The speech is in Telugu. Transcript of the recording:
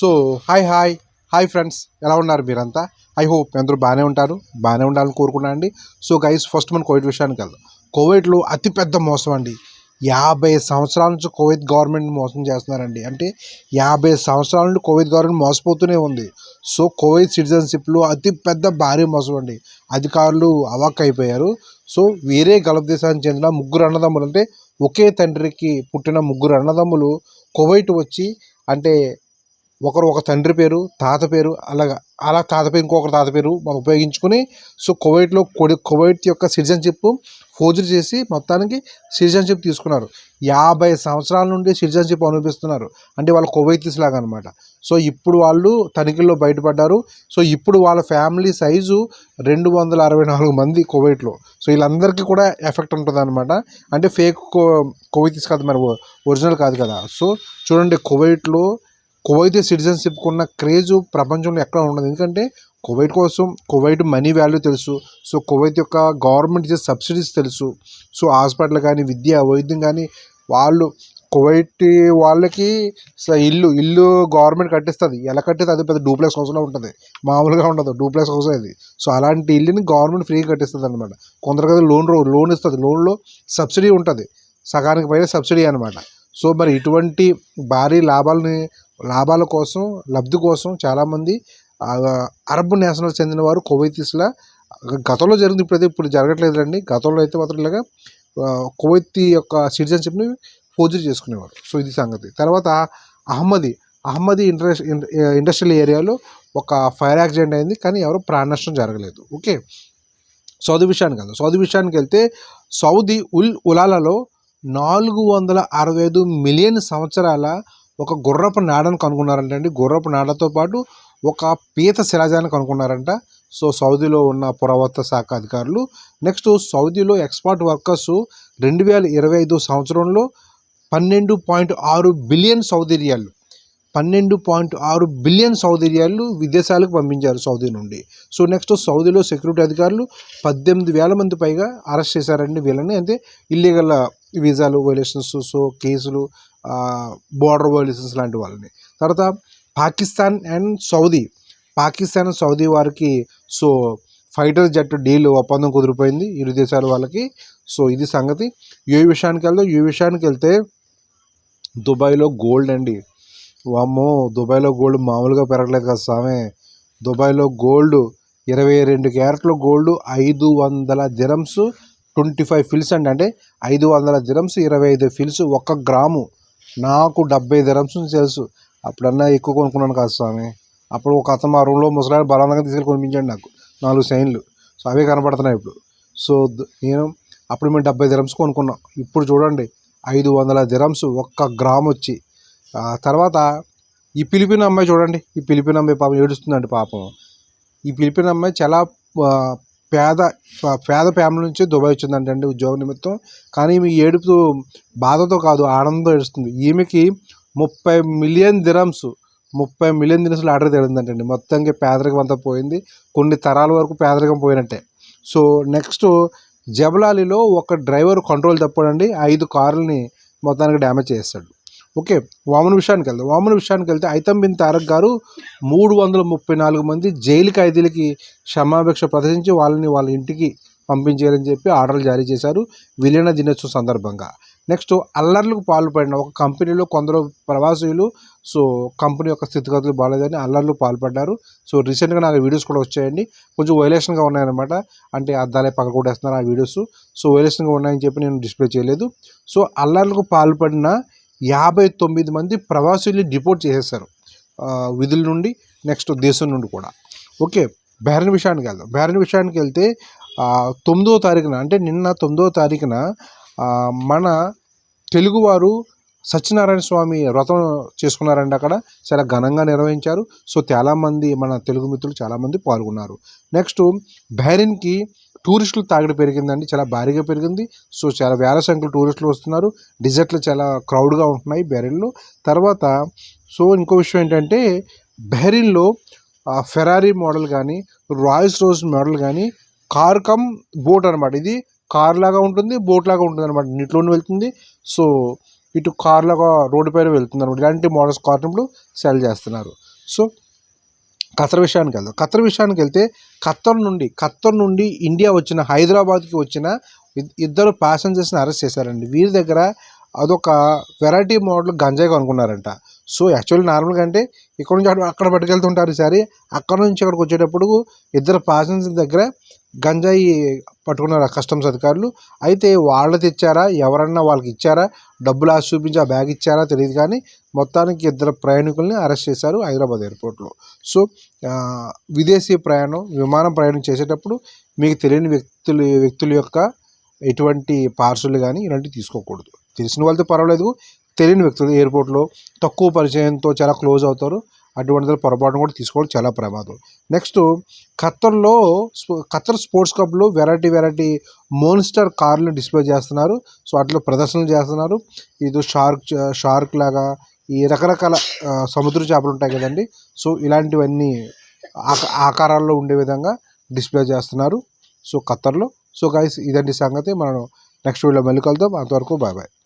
So hi hi. Hi friends. ఎలా ఉన్నారు మీరంతా? ఐ హోప్ అందరూ బాగానే ఉంటారు. బాగానే ఉండాలని కోరుకున్నాను అండి. సో గైస్ ఫస్ట్ మనం కోవిడ్ విషయానికి వెళ్దాం. కోవిడ్లో అతిపెద్ద మోసం అండి. యాభై సంవత్సరాల నుంచి కోవిడ్ గవర్నమెంట్ మోసం చేస్తున్నారండి. అంటే యాభై సంవత్సరాల నుండి కోవిడ్ గవర్నమెంట్ మోసపోతూనే ఉంది. సో కోవిడ్ సిటిజన్షిప్లో అతి పెద్ద భారీ మోసం అండి. అధికారులు అవాక్ అయిపోయారు. సో వేరే గల్ఫ్ దేశానికి చెందిన ముగ్గురు అన్నదమ్ములు అంటే ఒకే తండ్రికి పుట్టిన ముగ్గురు అన్నదమ్ములు కోవైట్ వచ్చి అంటే ఒకరు ఒక తండ్రి పేరు తాత పేరు అలాగా అలా తాత పేరు ఇంకొకరు తాత పేరు మనం ఉపయోగించుకుని సో కువైట్లో కొడి కువైట్ యొక్క సిటిజన్షిప్ ఫోజులు చేసి మొత్తానికి సిటిజన్షిప్ తీసుకున్నారు. యాభై సంవత్సరాల నుండి సిటిజన్షిప్ అనుభవిస్తున్నారు. అంటే వాళ్ళు కువైతీస్ లాగా అనమాట సో ఇప్పుడు వాళ్ళు తనిఖీల్లో బయటపడ్డారు. సో ఇప్పుడు వాళ్ళ ఫ్యామిలీ సైజు రెండు వందల అరవై నాలుగు మంది కువైట్లో. సో వీళ్ళందరికీ కూడా ఎఫెక్ట్ ఉంటుంది అనమాట అంటే ఫేక్ కువైతీస్ కాదు మరి ఒరిజినల్ కాదు కదా. సో చూడండి కువైట్లో కువైట్ సిటిజన్షిప్కి ఉన్న క్రేజ్ ప్రపంచంలో ఎక్కడ ఉండదు. ఎందుకంటే కువైట్ కోసం కువైట్ మనీ వాల్యూ తెలుసు. సో కువైట్ యొక్క గవర్నమెంట్ ఇచ్చే సబ్సిడీస్ తెలుసు. సో హాస్పిటల్ కానీ విద్య వైద్యం కానీ వాళ్ళు కువైట్ వాళ్ళకి ఇల్లు ఇల్లు గవర్నమెంట్ కట్టిస్తుంది. ఎలా కట్టేది? అది పెద్ద డూప్లెక్స్ హౌస్లో ఉంటుంది. మామూలుగా ఉండదు. డూప్లెక్స్ హౌస్ అది. సో అలాంటి ఇల్లుని గవర్నమెంట్ ఫ్రీగా కట్టిస్తుంది అనమాట కొందరు లోన్ లోన్ ఇస్తుంది. లోన్లో సబ్సిడీ ఉంటుంది. సగానికి పైన సబ్సిడీ అనమాట సో మరి ఇటువంటి భారీ లాభాలని లాభాల కోసం లబ్ధి కోసం చాలామంది అరబ్ నేషనల్ చెందిన వారు కువైతీస్లా. గతంలో జరిగింది ఇప్పుడు ఇప్పుడు జరగట్లేదండి గతంలో అయితే మాత్రం ఇలాగా కువైతీ యొక్క సిటిజన్షిప్ని ఫోర్జరీ చేసుకునేవారు. సో ఇది సంగతి. తర్వాత అహ్మదీ. అహ్మదీ ఇండస్ ఇండస్ట్రియల్ ఏరియాలో ఒక ఫైర్ యాక్సిడెంట్ అయింది. కానీ ఎవరు ప్రాణ నష్టం జరగలేదు. ఓకే? సౌదీ విషయానికి వెళ్దాం. సౌదీ విషయానికి వెళ్తే సౌదీ ఉల్ ఉలాలలో నాలుగు వందల అరవై ఐదు మిలియన్ సంవత్సరాల ఒక గుర్రపు నాడను కనుగొన్నారంట అండి. గుర్రపు నాడతో పాటు ఒక పీత శిలాజాన్ని కనుగొన్నారంట సో సౌదీలో ఉన్న పురావత్వ శాఖ అధికారులు. నెక్స్ట్ సౌదీలో ఎక్స్పర్ట్ వర్కర్స్ రెండు వేల ఇరవై ఐదు సంవత్సరంలో పన్నెండు పాయింట్ ఆరు బిలియన్ సౌదీర్యాలు పన్నెండు పాయింట్ ఆరు బిలియన్ సౌదీరియాలు విదేశాలకు పంపించారు సౌదీ నుండి. సో నెక్స్ట్ సౌదీలో సెక్యూరిటీ అధికారులు పద్దెనిమిది వేల మంది పైగా అరెస్ట్ చేశారండి వీళ్ళని. అంటే ఇల్లీగల్ వీసాలు వైలేషన్స్ సో కేసులు బోర్డర్ వయలేషన్స్ లాంటి వాళ్ళని. తర్వాత Pakistan and Saudi. Pakistan Saudi వారికి సో ఫైటర్ జెట్ డీల్ ఒప్పందం కుదిరిపోయింది ఇరు దేశాల వాళ్ళకి. సో ఇది సంగతి. ఏ విషయానికి వెళ్తే ఏ విషయానికి వెళ్తే దుబాయ్లో గోల్డ్ అండి. వామ్మో దుబాయ్లో గోల్డ్ మామూలుగా పెరగలేదు కదా సామె దుబాయ్లో గోల్డ్ ఇరవై రెండు క్యారెట్ల గోల్డ్ ఐదు వందల దిరమ్స్ ట్వంటీ ఫైవ్ ఫిల్స్ అండి. అంటే ఐదు వందల దిరమ్స్ ఇరవై ఐదు ఫిల్స్ ఒక గ్రాము. నాకు డెబ్బై దిరమ్స్ తెలుసు. అప్పుడన్నా ఎక్కువ కొనుక్కున్నాను కాదు స్వామి. అప్పుడు ఒక అతను మా రూమ్లో ముసలాడు బలవంతంగా తీసుకెళ్ళి కొనిపించాడు నాకు. నాలుగు సైన్లు సో అవే కనపడుతున్నాయి ఇప్పుడు. సో నేను అప్పుడు మేము డెబ్బై దిరమ్స్ కొనుక్కున్నాం. ఇప్పుడు చూడండి ఐదు వందల దిరమ్స్ ఒక్క గ్రామ్ వచ్చి. తర్వాత ఈ పిలిపిన అమ్మాయి చూడండి. ఈ పిలిపిన అమ్మాయి పాపం ఏడుస్తుందండి పాపం. ఈ పిలిపిన అమ్మాయి చాలా పేద పేద ఫ్యామిలీ నుంచి దుబాయ్ వచ్చిందంటండి ఉద్యోగ నిమిత్తం. కానీ ఈమె ఏడుపు బాధతో కాదు ఆనందంతో ఏడుస్తుంది. ఈమెకి ముప్పై మిలియన్ దిరమ్స్ ముప్పై మిలియన్ దినసులు ఆర్డర్ తేలిందంటండి మొత్తంగా పేదరికం అంతా పోయింది. కొన్ని తరాల వరకు పేదరికం పోయినట్టే. సో నెక్స్ట్ జబలాలిలో ఒక డ్రైవర్ కంట్రోల్ తప్పడండి. ఐదు కార్లని మొత్తానికి డ్యామేజ్ చేస్తాడు ఓకే వామన్ విషయానికి వెళ్దాం. వామన్ విషయానికి వెళ్తే ఐతం బిన్ తారక్ గారు మూడు వందల ముప్పై నాలుగు మంది జైలు ఖైదీలకి క్షమాభిక్ష ప్రదర్శించి వాళ్ళని వాళ్ళ ఇంటికి పంపించేయాలని చెప్పి ఆర్డర్లు జారీ చేశారు విలీన దినోత్సవం సందర్భంగా. నెక్స్ట్ అల్లర్లకు పాల్పడిన ఒక కంపెనీలో కొందరు ప్రవాసీలు సో కంపెనీ యొక్క స్థితిగతులు బాగాలేదని అల్లర్లు పాల్పడ్డారు. సో రీసెంట్గా నాకు వీడియోస్ కూడా వచ్చాయండి. కొంచెం వైలేషన్గా ఉన్నాయన్నమాట. అంటే అద్దాలే పక్క కొట్టేస్తున్నారు ఆ వీడియోస్. సో వైలేషన్గా ఉన్నాయని చెప్పి నేను డిస్ప్లే చేయలేదు. సో అల్లర్లకు పాల్పడిన యాభై తొమ్మిది మంది ప్రవాసుల్ని డిపోర్ట్ చేసేసారు విధుల నుండి నెక్స్ట్ దేశం నుండి కూడా. ఓకే బెహ్రన్ విషయానికి వెళ్దాం. బెహ్రన్ విషయానికి వెళ్తే తొమ్మిదో తారీఖున అంటే నిన్న తొమ్మిదో తారీఖున మన తెలుగువారు సత్యనారాయణ స్వామి వ్రతం చేసుకున్నారండి అక్కడ. చాలా ఘనంగా నిర్వహించారు. సో చాలామంది మన తెలుగు మిత్రులు చాలామంది పాల్గొన్నారు. నెక్స్ట్ బహ్రెయిన్కి టూరిస్టులు తాగిడి పెరిగిందండి చాలా భారీగా పెరిగింది. సో చాలా వేల సంఖ్యలో టూరిస్టులు వస్తున్నారు. డిజర్ట్లు చాలా క్రౌడ్గా ఉంటున్నాయి బెహ్రెయిన్లో తర్వాత సో ఇంకో విషయం ఏంటంటే బెహరిన్లో ఫెరారీ మోడల్ కానీ రాయల్స్ రోజ్ మోడల్ కానీ కార్ కమ్ బోట్ అనమాట ఇది కార్ లాగా ఉంటుంది బోట్ లాగా ఉంటుంది అనమాట నీటిలోనే వెళ్తుంది. సో ఇటు కార్ లాగా రోడ్డు పైన వెళ్తుంది అనమాట ఇలాంటి మోడల్స్ కార్ని ఇప్పుడు సెల్ చేస్తున్నారు. సో ఖత్తర్ విషయానికి వెళ్దాం. ఖత్తర్ విషయానికి వెళ్తే ఖత్తర్ నుండి ఖత్తర్ నుండి ఇండియా వచ్చిన హైదరాబాద్కి వచ్చిన ఇద్దరు ప్యాసింజర్స్ని అరెస్ట్ చేశారండి. వీరి దగ్గర అదొక వెరైటీ మోడల్ గంజాయి కొనుక్కున్నారంట. సో యాక్చువల్లీ నార్మల్గా అంటే ఇక్కడ నుంచి అక్కడ- అక్కడ పట్టుకెళ్తుంటారు ఈసారి అక్కడ నుంచి అక్కడికి వచ్చేటప్పుడు ఇద్దరు ప్యాసింజర్ దగ్గర గంజాయి పట్టుకున్నారు కస్టమ్స్ అధికారులు. అయితే వాళ్ళు తెచ్చారా? ఎవరన్నా వాళ్ళకి ఇచ్చారా? డబ్బులు ఆశ చూపించి ఆ బ్యాగ్ ఇచ్చారా? తెలియదు కానీ మొత్తానికి ఇద్దరు ప్రయాణికుల్ని అరెస్ట్ చేశారు హైదరాబాద్ ఎయిర్పోర్ట్లో. సో విదేశీ ప్రయాణం విమానం ప్రయాణం చేసేటప్పుడు మీకు తెలియని వ్యక్తులు వ్యక్తుల యొక్క ఎటువంటి పార్సల్ కానీ ఇలాంటివి తీసుకోకూడదు. తెలిసిన వాళ్ళతో పర్వాలేదు. తెలియని వ్యక్తులు ఎయిర్పోర్ట్లో తక్కువ పరిచయంతో చాలా క్లోజ్ అవుతారు. అటువంటి పొరపాటును కూడా తీసుకోవడం చాలా ప్రమాదం. నెక్స్ట్ ఖత్తర్లో ఖత్తర్ స్పోర్ట్స్ క్లబ్లో వెరైటీ వెరైటీ మోన్స్టర్ కార్లు డిస్ప్లే చేస్తున్నారు. సో అట్లా ప్రదర్శనలు చేస్తున్నారు. ఇది షార్క్ షార్క్ లాగా ఈ రకరకాల సముద్ర చేపలు ఉంటాయి కదండి. సో ఇలాంటివన్నీ ఆక- ఆకారాల్లో ఉండే విధంగా డిస్ప్లే చేస్తున్నారు. సో ఖత్తర్లో. సో గైస్ ఇదండి సంగతి. మనం నెక్స్ట్ వీడియో మళ్ళీ కలుద్దాం. అంతవరకు బాయ్ బాయ్.